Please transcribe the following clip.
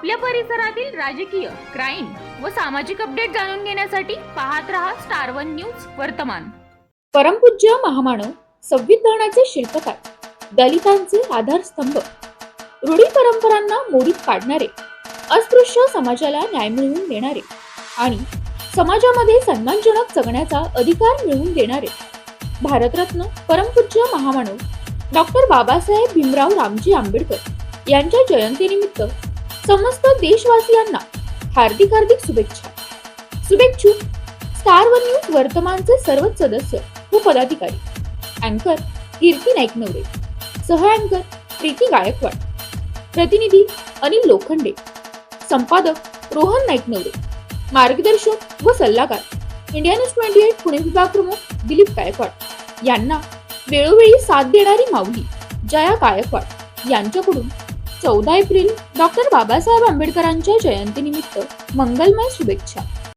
आपल्या परिसरातील राजकीय क्राईम व सामाजिक अपडेट जाणून घेण्यासाठी पाहत रहा स्टार वन न्यूज वर्तमान. परमपूज्य महामानव संविधानाचे शिल्पकार दलितांचे आधारस्तंभ रूढी परंपरांना मोडीत काढणारे अस्पृश्य समाजाला न्याय मिळवून देणारे आणि समाजामध्ये सन्मानजनक जगण्याचा अधिकार मिळवून देणारे भारतरत्न परमपूज्य महामानव डॉक्टर बाबासाहेब भीमराव रामजी आंबेडकर यांच्या जयंतीनिमित्त समस्त देशवासियांना हार्दिक हार्दिक शुभेच्छा. शुभेच्छुक स्टार वन न्यूज वर्तमानचे सर्वच सदस्य व पदाधिकारी. अँकर कीर्ती नाईक नवरे सह अँकर प्रीती गायकवाड. प्रतिनिधी अनिल लोखंडे. संपादक रोहन नाईक नवरे मार्गदर्शक व सल्लागार India news twenty eight Pune विभाग प्रमुख दिलीप गायकवाड. यांना वेळोवेळी साथ देणारी माऊली जया गायकवाड यांच्याकडून चौदा एप्रिल डॉक्टर बाबासाहेब आंबेडकरांच्या जयंतीनिमित्त मंगलमय शुभेच्छा.